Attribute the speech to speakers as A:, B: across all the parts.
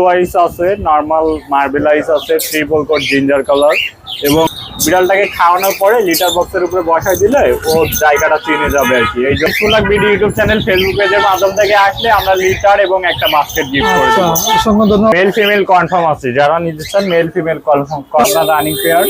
A: Blue eyes আছে normal marble আইস আছে triple coat ginger colour এবং বিড়ালটাকে খাওয়ানোর পরে লিটার বক্সের উপরে বসাই দিলে ও জায়গাটা চিনে যাবে আর কি। এই জন্য বিডি ইউটিউব চ্যানেল ফেসবুক পেজের মাধ্যম থেকে আসলে আমরা লিটার এবং একটা বাস্কেট গিফট করে
B: আচ্ছা
A: দেবো। মেল ফিমেল কনফার্ম আছে। যারা নিতে চান male female confirm corner running pair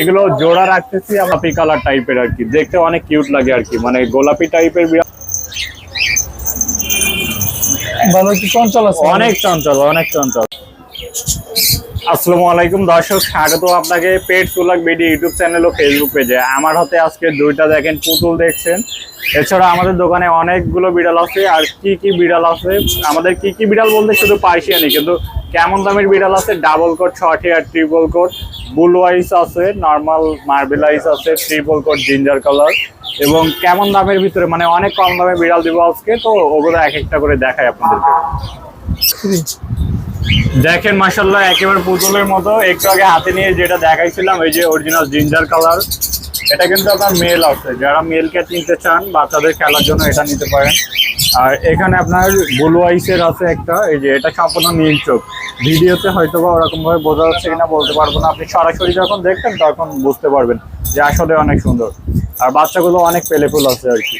A: এগুলো জোড়া রাখতেছি আমরা পি কালার টাইপের আর কি। দেখতে অনেক কিউট লাগে আর কি। মানে গোলাপি টাইপের
B: ভালো কি চঞ্চল আছে?
A: অনেক চঞ্চল অনেক চঞ্চল। আসসালামু আলাইকুম দর্শক, স্বাগত আপনাকে পেট সুলাক বিডি ইউটিউব চ্যানেল ও ফেসবুক পেজে আমার হাতে আজকে দুইটা দেখেন, পুতুল দেখছেন। এছাড়া আমাদের দোকানে অনেকগুলো বিড়াল আছে, আর কি কি বিড়াল আছে? আমাদের কি কি বিড়াল বলতে শুধু পার্সিয়ানি কিন্তু কেমন দামের বিড়াল আছে? ডাবল কোট ছটি আর ট্রিপল কোট, ব্লু আইস আছে, নর্মাল মার্বেল আইস আছে, ট্রিপল কোট, জিঞ্জার কালার। এবং কেমন দামের ভিতরে মানে অনেক কম দামে বিড়াল দিব আজকে, তো ওগুলো এক একটা করে দেখায় আপনাদেরকে। দেখেন মাসাল্লাহ একেবারে পুতুলের মতো। একটু আগে হাতে নিয়ে যেটা দেখাইছিলাম এই যে অরিজিনাল জিঞ্জার কালার এটা কিন্তু আপনার মেল আছে। যারা মেল ক্যাট নিতে চান বাচ্চাদের খেলার জন্য এটা নিতে পারেন। আর এখানে আপনার ব্লু আইসের আছে একটা এই যে এটা সম্পূর্ণ নীল চোখ। ভিডিওতে হয়তো বা ওরকম ভাবে বোঝা যাচ্ছে কিনা বলতে পারব না। আপনি সরাসরি যখন দেখবেন তখন বুঝতে পারবেন যে আসলে অনেক সুন্দর। আর বাচ্চাগুলো অনেক পেলেফুল আছে আর কি।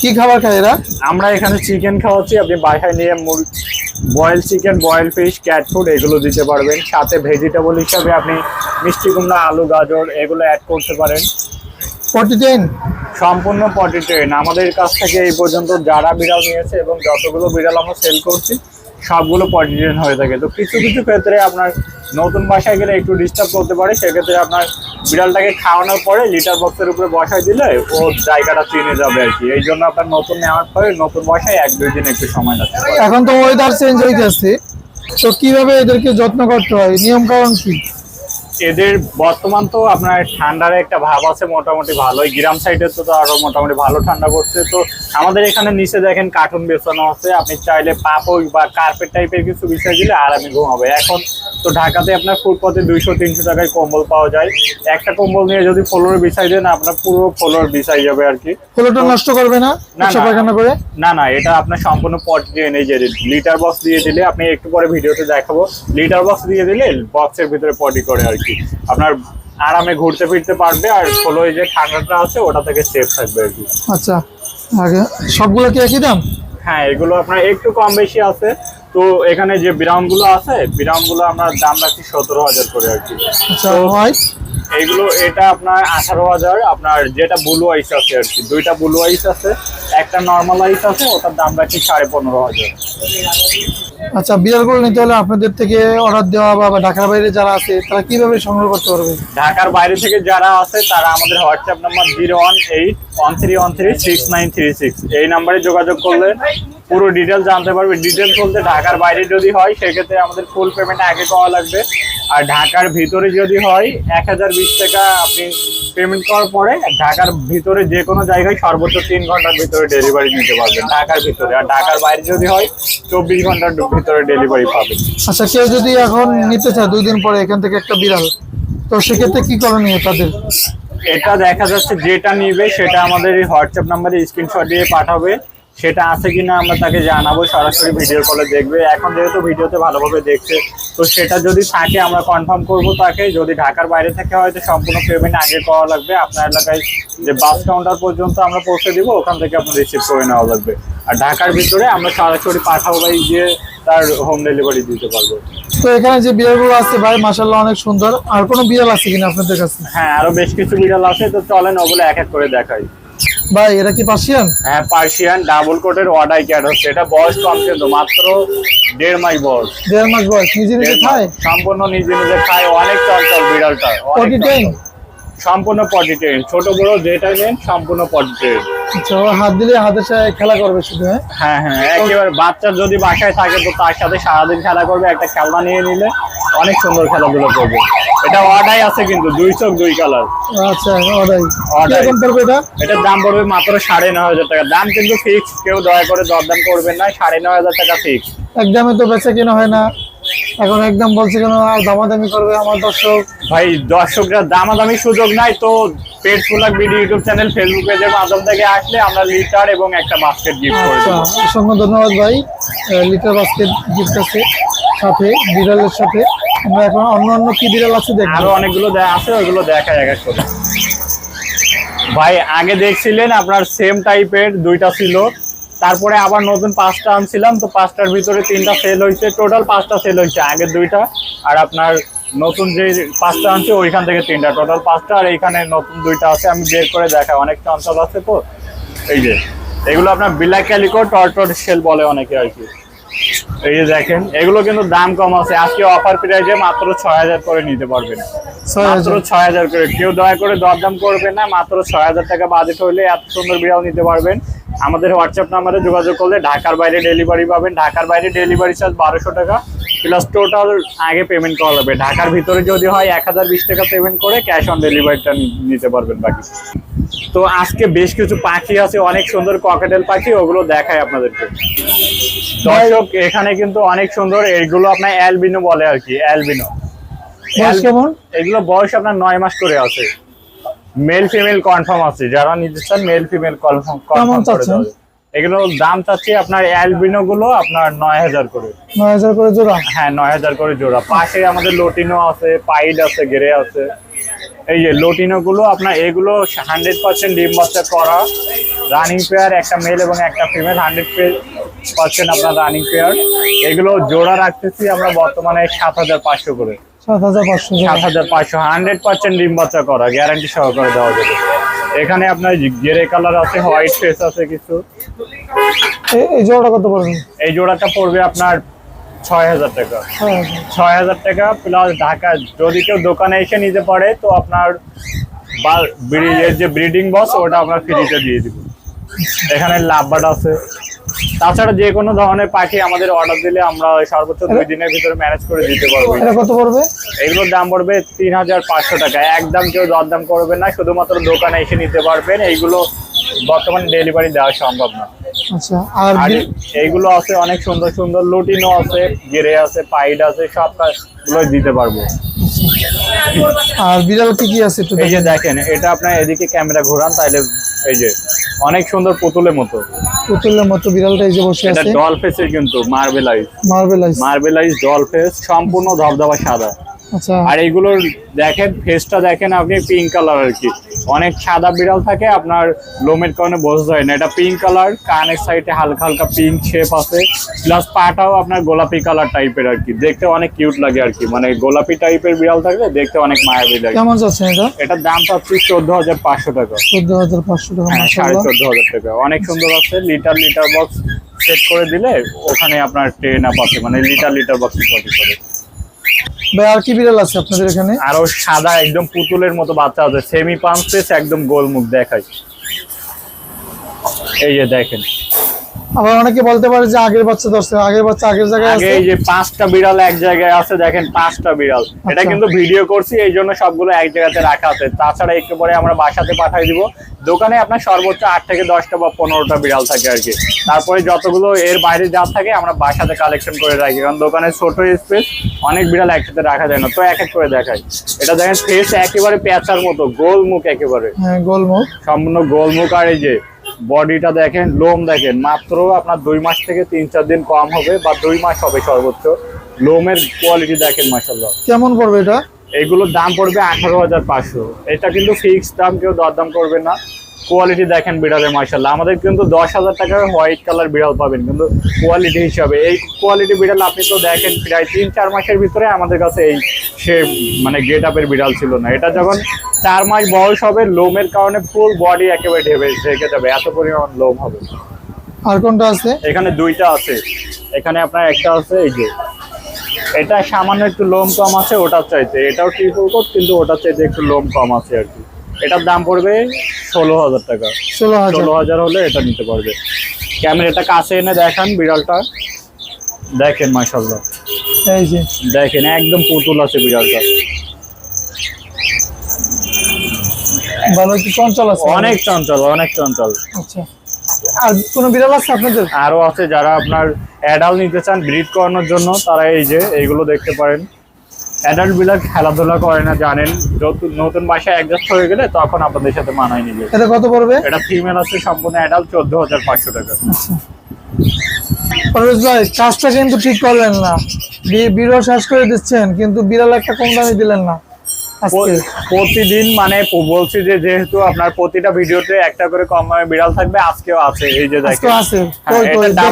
B: কি খাবার খায় এরা?
A: আমরা এখানে চিকেন খাওয়াচ্ছি আপনি বাসায় নিয়ে boil chicken boil fish cat food এগুলো দিতে পারবেন। সাথে ভেজিটেবল হিসাবে আপনি মিষ্টি কুমড়া আলু গাজর এগুলো অ্যাড করতে পারেন।
B: প্রতিদিন
A: সম্পূর্ণ পটি ট্রেন আমাদের কাছ থেকে এই পর্যন্ত যারা বিড়াল নিয়েছে এবং যতগুলো বিড়াল আমরা সেল করছি সবগুলো পটি ট্রেন হয়ে থাকে। তো কিছু কিছু ক্ষেত্রে আপনার নতুন বাসায় গেলে একটু ডিস্টার্ব করতে পারে সেক্ষেত্রে আপনার বিড়ালটাকে খাওয়ানোর পরে লিটার বক্সের উপরে বসায় দিলে ও জায়গাটা চিনে যাবে আর কি। এই জন্য আপনার নতুন নেওয়ার পরে নতুন বাসায় এক দুই দিন একটু সময় পারে।
B: এখন তো ওয়েদার চেঞ্জ হইতেছে তো কীভাবে এদেরকে যত্ন করতে হয়? নিয়ম কারণ কি?
A: এদের বর্তমান তো আপনার ঠান্ডার একটা ভাব আছে মোটামুটি ভালোই। গ্রাম সাইডে তো তো আরও মোটামুটি ভালো ঠান্ডা পড়ছে। তো আমাদের এখানে নিচে দেখেন কার্টুন বেছানো আছে। আপনি চাইলে পাপই বা কার্পেট টাইপের কিছু বিষয় দিলে আরামে ঘুমাবে। এখন তো ঢাকাতে আপনার ফুটপাতে দুইশো তিনশো টাকায় কম্বল পাওয়া যায়। একটা কম্বল নিয়ে যদি ফ্লোরে বিছাই দেন আপনার পুরো ফ্লোর বিছাই যাবে আর কি।
B: ফলোটা নষ্ট করবে না?
A: না, না।
B: পায়খানা করে?
A: না না এটা আপনার সম্পূর্ণ পট দিয়ে নেই যে লিটার বক্স দিয়ে দিলে আপনি একটু পরে ভিডিওতে দেখাবো। লিটার বক্স দিয়ে দিলে বক্সের ভিতরে পটি করে আর কি। আপনার আরামে ঘুরতে ফিরতে পারবে আর ফলোয় যে ঠান্ডাটা আছে ওটা থেকে সেফ থাকবে আর কি।
B: আচ্ছা আগে সবগুলো কি একই দাম?
A: হ্যাঁ এগুলো আপনার একটু কম বেশি আছে। তো এখানে যে বিরামগুলো আছে বিরামগুলো আমরা দাম রাখছি সতেরো হাজার করে আর কি।
B: আচ্ছা
A: এইগুলো এটা আপনার আঠারো হাজার আপনার যেটা ব্লু আইস আছে আর কি দুইটা ব্লু আইস আছে। একটা নর্মাল আইস আছে ওটার দাম রাখছি সাড়ে পনেরো হাজার।
B: আচ্ছা বিড়ালগুলো নিতে হলে আপনাদের থেকে অর্ডার দেওয়া বা ঢাকার বাইরে যারা আছে তারা কীভাবে সংগ্রহ করতে পারবে?
A: ঢাকার বাইরে থেকে যারা আছে তারা আমাদের WhatsApp number zero one eight one three one three six nine three six এই নাম্বারে যোগাযোগ করলে পুরো ডিটেলস জানতে পারবে। ডিটেলস বলতে ঢাকার বাইরে যদি হয় সেক্ষেত্রে আমাদের ফুল পেমেন্ট আগে পাওয়া লাগবে। আর ঢাকার ভিতরে যদি হয় এক হাজার বিশ টাকা আপনি পেমেন্ট করার পরে ঢাকার ভিতরে যে কোনো জায়গায় সর্বোচ্চ তিন ঘণ্টার ভিতরে ডেলিভারি নিতে পারবেন ঢাকার ভিতরে। আর ঢাকার বাইরে যদি হয় চব্বিশ ঘণ্টার ভিতরে ডেলিভারি পাবেন।
B: আচ্ছা কেউ যদি এখন নিতে চায় দুই দিন পরে এখান থেকে একটা বিড়াল তো সেক্ষেত্রে কি করণীয় তাদের?
A: এটা দেখা যাচ্ছে যেটা নিবে সেটা আমাদের এই হোয়াটসঅ্যাপ নাম্বারে স্ক্রিনশট দিয়ে পাঠাবে। সেটা আছে কিনা আমরা তাকে জানাব সরাসরি ভিডিও কলে দেখবে। এখন যেহেতু ভিডিওতে ভালোভাবে দেখছে তো সেটা যদি থাকে আমরা কনফার্ম করব তাকে। যদি ঢাকার বাইরে থেকে হয়তো সম্পূর্ণ পেমেন্ট আগে করা লাগবে। আপনার এলাকায় যে বাস কাউন্টার পর্যন্ত আমরা পৌঁছে দিব ওখান থেকে আপনার রিসিভ করে নেওয়া লাগবে। আর ঢাকার ভিতরে আমরা সরাসরি পাঠাবো ভাই গিয়ে তার হোম ডেলিভারি দিতে পারব।
B: তো এখানে যে বিড়ালগুলো আছে ভাই মাসাল্লাহ অনেক সুন্দর। আর কোনো বিড়াল আছে কিনা আপনাদের কাছে?
A: হ্যাঁ আরও বেশ কিছু বিড়াল আছে। তো চলেন ওগুলো এক এক করে দেখাই।
B: ভাই এরা কি পার্সিয়ান
A: হ্যাঁ পার্সিয়ান ডাবল কোটের ওয়াডাই ক্যাট হচ্ছে। এটা বয়স কম কিন্তু মাত্র দেড় মাস বয়স।
B: দেড় মাস বয়স। নিজে নিজে খায়?
A: সম্পূর্ণ নিজে নিজে খায় অনেক চঞ্চল বিড়ালটা সম্পূর্ণ পটি ট্রেন ছোট বড় যেটা নেন সম্পূর্ণ পটি ট্রেন
B: আচ্ছা হাত দিলে হাতের সাথে খেলা করবে শুধু হ্যাঁ?
A: হ্যাঁ হ্যাঁ একেবারে বাচ্চা যদি বাসায় থাকে তো তার সাথে সারাদিন খেলা করবে একটা খেলনা নিয়ে নিলে অনেক সুন্দর খেলাধুলো করবে। এটা অর্ডাই আছে কিন্তু দুই চোখ দুই কালার
B: আচ্ছা পড়বে এটা?
A: এটার দাম পড়বে মাত্র সাড়ে নয় হাজার টাকা। দাম কিন্তু ফিক্স কেউ দয়া করে দরদাম করবেন না সাড়ে নয় হাজার টাকা ফিক্স
B: একদমে তো বেচা কেনা হয় না। এখন একদম বলছে কেন আর দামাদামি করবে আমার দর্শক?
A: ভাই দর্শকরা দামাদামি সুযোগ নাই তো পেট ফুলাক বিডি ইউটিউব চ্যানেল ফেসবুক পেজের মাধ্যম থেকে আসলে আমরা লিটার এবং একটা বাস্কেট গিফট করে
B: আচ্ছা
A: দেবো।
B: অসংখ্য ধন্যবাদ ভাই। লিটার বাস্কেট গিফট আছে সাথে বিড়ালের সাথে। আমরা এখন অন্য অন্য কি বিড়াল আছে দেখব?
A: আরও অনেকগুলো আছে ওইগুলো দেখা এক এক করে। ভাই আগে দেখছিলেন আপনার সেম টাইপের দুইটা ছিল। তারপরে আবার নতুন পাঁচটা আনছিলাম তো পাঁচটার ভিতরে তিনটা সেল হয়েছে। টোটাল পাঁচটা সেল হয়েছে আগের দুইটা। আর আপনার নতুন যে পাঁচটা আনছে ওইখান থেকে তিনটা। টোটাল পাঁচটা আর এইখানে নতুন দুইটা আছে আমি বের করে দেখাই। অনেক চঞ্চল আছে তো। এই যে এগুলো আপনার ব্ল্যাক ক্যালিকো টর্টর সেল বলে অনেকে আর কি। এই যে দেখেন এগুলো কিন্তু দাম কম আছে। আজকে অফার প্রাইজে মাত্র ছয় হাজার করে নিতে পারবেন। মাত্র ছয় হাজার করে। কেউ দয়া করে দরদাম করবেন না মাত্র ছয় হাজার টাকা বাজেট হলে এত সুন্দর বিড়াল নিতে পারবেন। আমাদের হোয়াটসঅ্যাপ নাম্বারে যোগাযোগ করলে ঢাকার বাইরে ডেলিভারি পাবেন। ঢাকার বাইরে ডেলিভারি চার্জ বারোশো টাকা। প্লাস টোটাল আগে পেমেন্ট করা লাগবে। ঢাকার ভিতরে যদি হয় এক হাজার বিশ টাকা পেমেন্ট করে ক্যাশ অন ডেলিভারিটা নিতে পারবেন বাকি। তো আজকে বেশ কিছু পাখি আছে অনেক সুন্দর ককেটেল পাখি ওগুলো দেখায় আপনাদেরকে। দর্শক এখানে কিন্তু অনেক সুন্দর এগুলো আপনার অ্যালবিনো বলে আর কি অ্যালবিনো এগুলো বয়স আপনার নয় মাস করে আছে। মেল ফিমেল কনফার্ম আছে। যারা নিতে চান মেল ফিমেল কনফার্ম
B: কনফার্ম
A: করে? এগুলো দাম চাচ্ছি আপনার অ্যালবিনো গুলো আপনার নয় হাজার করে।
B: নয় হাজার করে জোড়া?
A: হ্যাঁ নয় হাজার করে জোড়া। পাশে আমাদের লোটিনো আছে পাইল আছে গেরে আছে। এই যে লোটিনো গুলো আপনার এগুলো হান্ড্রেড পার্সেন্ট ডিম বাচ্চা করা। রানিং পেয়ার একটা মেল এবং একটা ফিমেল হান্ড্রেড পার্সেন্ট আপনার রানিং পেয়ার এগুলো জোড়া রাখতেছি আমরা বর্তমানে সাত হাজার পাঁচশো করে।
B: সাত হাজার পাঁচশো
A: সাত হাজার পাঁচশো হান্ড্রেড পার্সেন্ট ডিম বাচ্চা করা গ্যারান্টি সহকারে দেওয়া যাবে। এখানে আপনার গ্রে কালার আছে হোয়াইট ফেস আছে কিছু।
B: এই জোড়াটা কত পড়বে?
A: এই জোড়াটা পড়বে আপনার ছয় হাজার টাকা।
B: ছয় হাজার
A: টাকা প্লাস ঢাকা যদি কেউ দোকানে এসে নিতে পারে তো আপনার এর যে ব্রিডিং বক্স ওটা আপনার ফ্রিতে দিয়ে দিব। এখানে লাভবার্ড আছে। তাছাড়া যে কোনো ধরনের পাখি আমাদের অর্ডার দিলে আমরা সর্বোচ্চ দুই দিনের ভিতরে ম্যানেজ করে দিতে পারব।
B: এটা কত পড়বে?
A: এগুলোর দাম পড়বে তিন হাজার পাঁচশো টাকা। একদম কেউ দরদাম করবে না শুধুমাত্র দোকানে এসে নিতে পারবেন। এইগুলো বর্তমানে ডেলিভারি দেওয়া সম্ভব না।
B: আচ্ছা আর
A: এইগুলো আছে অনেক সুন্দর সুন্দর লুটিনো আছে গেরে আছে পাইড আছে সবগুলো দিতে পারব।
B: আর বিড়াল কি কি আছে একটু
A: এই যে
B: দেখেন।
A: এটা আপনার এদিকে ক্যামেরা ঘোরান তাইলে এই যে অনেক সুন্দর পুতুলের মতো।
B: পুতুলের মতো বিড়ালটা এই যে বসে
A: এটা
B: আছে।
A: ডল ফেসের কিন্তু marbleize
B: marbleize
A: marbleize doll face সম্পূর্ণ ধবধবা সাদা। আর এইগুলোর দেখেন ফেসটা দেখেন আপনি পিঙ্ক কালার আর কি। অনেক সাদা বিড়াল থাকে আপনার লোমের কারণে বোঝা যায় না। এটা পিঙ্ক কালার কানের সাইডে হালকা হালকা পিঙ্ক শেপ আছে। প্লাস পাটাও আপনার গোলাপি কালার টাইপের আর কি। দেখতে অনেক কিউট লাগে আর কি। মানে গোলাপি টাইপের বিড়াল থাকলে দেখতে অনেক মায়াবী লাগে।
B: কেমন যাচ্ছে এটা?
A: এটার দাম পাচ্ছি চোদ্দ হাজার পাঁচশো টাকা।
B: চোদ্দ হাজার পাঁচশো টাকা
A: হ্যাঁ সাড়ে চোদ্দ হাজার টাকা। অনেক সুন্দর আছে লিটার লিটার বক্স সেট করে দিলে ওখানে আপনার ট্রেন আপ আছে মানে লিটার লিটার বক্স করে।
B: ভাই, আর কি আছে আপনাদের এখানে?
A: আরও সাদা, একদম পুতুলের মতো বাচ্চা আছে। সেমি একদম গোলমুখ এই যে দেখেন।
B: আবার অনেকে বলতে পারে যে আগের বাচ্চা ধরছে আগের বাচ্চা আগের জায়গায় আছে।
A: এই যে পাঁচটা বিড়াল এক জায়গায় আছে দেখেন পাঁচটা বিড়াল। এটা
B: আচ্ছা।
A: কিন্তু ভিডিও করছি এই জন্য সবগুলো এক জায়গাতে রাখা আছে। তাছাড়া একটু পরে আমরা বাসাতে পাঠিয়ে দিব। দোকানে আপনার সর্বোচ্চ আট থেকে দশটা বা পনেরোটা বিড়াল থাকে আর কি। তারপরে যতগুলো এর বাইরে যা থাকে আমরা বাসাতে কালেকশন করে রাখি। কারণ দোকানে ছোট স্পেস অনেক বিড়াল একসাথে রাখা যায় না। তো এক এক করে দেখাই। এটা দেখেন ফেস একেবারে পেঁচার মতো গোল মুখ একেবারে।
B: হ্যাঁ গোলমুখ।
A: সম্পূর্ণ গোলমুখ আর এই যে বডিটা দেখেন লোম দেখেন মাত্র আপনার দুই মাস থেকে তিন চার দিন কম হবে বা দুই মাস হবে সর্বোচ্চ। লোমের কোয়ালিটি দেখেন মাসাল্লাহ
B: কেমন পড়বে এটা?
A: এগুলোর দাম পড়বে আঠারো হাজার পাঁচশো। এটা কিন্তু ফিক্সড দাম কেউ দরদাম করবে না। কোয়ালিটি দেখেন বিড়ালের মাসাল্লাহ আমাদের কিন্তু দশ হাজার টাকার হোয়াইট কালার বিড়াল পাবেন কিন্তু কোয়ালিটি হিসাবে। এই কোয়ালিটি বিড়াল আপনি তো দেখেন প্রায় তিন চার মাসের ভিতরে আমাদের কাছে এই সে মানে গেট আপের বিড়াল ছিল না। এটা যখন চার মাস বয়স হবে লোমের কারণে ফুল বডি একেবারে ঢেবে ঢেকে যাবে। এত পরিমাণ লোম হবে।
B: আর কোনটা আছে?
A: এখানে দুইটা আছে। এখানে আপনার একটা আছে এই যে। এটা সামান্য একটু লোম কম আছে ওটার চাইতে। এটাও ট্রিপল কোট কিন্তু ওটার চাইতে একটু লোম কম আছে আর কি। এটার দাম পড়বে ষোলো হাজার টাকা।
B: ষোলো হাজার
A: ষোলো হাজার হলে এটা নিতে পারবে। ক্যামেরাটা কাছে এনে দেখান বিড়ালটা। দেখেন মাসাল্লাহ
B: এই যে।
A: দেখেন একদম পুতুল আছে বিড়ালটা।
B: ভালো চঞ্চল আছে?
A: অনেক চঞ্চল অনেক চঞ্চল।
B: আচ্ছা। আর কোনো বিড়াল আছে আপনাদের?
A: আরও আছে যারা আপনার অ্যাডাল্ট নিতে চান ব্রিড করানোর জন্য তারা এই যে এইগুলো দেখতে পারেন। অ্যাডাল্ট বিলাক খেলাধুলা করে না জানেন। নতুন বাসায় অ্যাডজাস্ট হয়ে গেলে তখন আপনাদের সাথে মানায় নিবে।
B: এটা কত পড়বে?
A: এটা ফিমেল আছে সম্পূর্ণ অ্যাডাল্ট চোদ্দ হাজার পাঁচশো টাকা।
B: ভাই কাজটা কিন্তু ঠিক করলেন না। বি- বিড়াল শেষ করে দিচ্ছেন কিন্তু বিড়াল একটা কম দামে দিলেন না।
A: প্রতিদিন মানে বলছি যে যেহেতু আপনার প্রতিটা ভিডিওতে একটা করে কম দামে বিড়াল থাকবে আজকেও আছে এই যে দেখেন।
B: আছে।
A: হ্যাঁ, এটা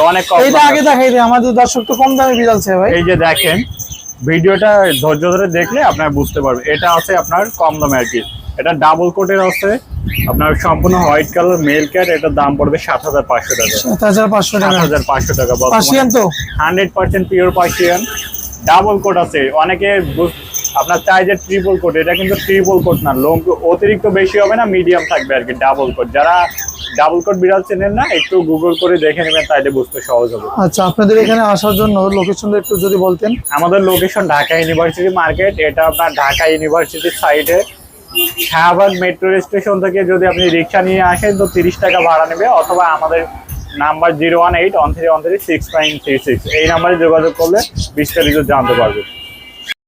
A: অনেক কম দামে
B: আগে। দেখাই দিই আমাদের দর্শক তো কম দামে বিড়াল চাই ভাই।
A: এই যে দেখেন ভিডিওটা ধৈর্য ধরে দেখলে আপনার বুঝতে পারবেন। এটা আছে আপনার কম দামে আর কি। এটা ডাবল কোটের আছে। আপনার সম্পূর্ণ হোয়াইট কালার মেল ক্যাট এটার দাম পড়বে সাত হাজার পাঁচশো টাকা।
B: সাত হাজার পাঁচশো
A: সাত
B: টাকা
A: হাজার পাঁচশো টাকা
B: পার্সিয়ান তো?
A: Hundred percent pure Persian double coat আছে। অনেকে আপনার চাই যে ট্রিপল কোট এটা কিন্তু ট্রিপল কোট না। লোক অতিরিক্ত বেশি হবে না মিডিয়াম থাকবে আর কি ডাবল কোট যারা ডাবল কোট বিড়াল চেনেন না একটু গুগল করে দেখে নেবেন তাইলে বুঝতে সহজ হবে।
B: আচ্ছা আপনাদের এখানে আসার জন্য লোকেশনটা একটু যদি বলতেন।
A: আমাদের লোকেশন ঢাকা ইউনিভার্সিটি মার্কেট এটা আপনার ঢাকা ইউনিভার্সিটির সাইডে শাহবাগ মেট্রো স্টেশন থেকে যদি আপনি রিক্সা নিয়ে আসেন তো তিরিশ টাকা ভাড়া নেবে অথবা আমাদের number zero one eight one three one three six nine three six এই নাম্বারে যোগাযোগ করলে বিস্তারিত জানতে পারবেন।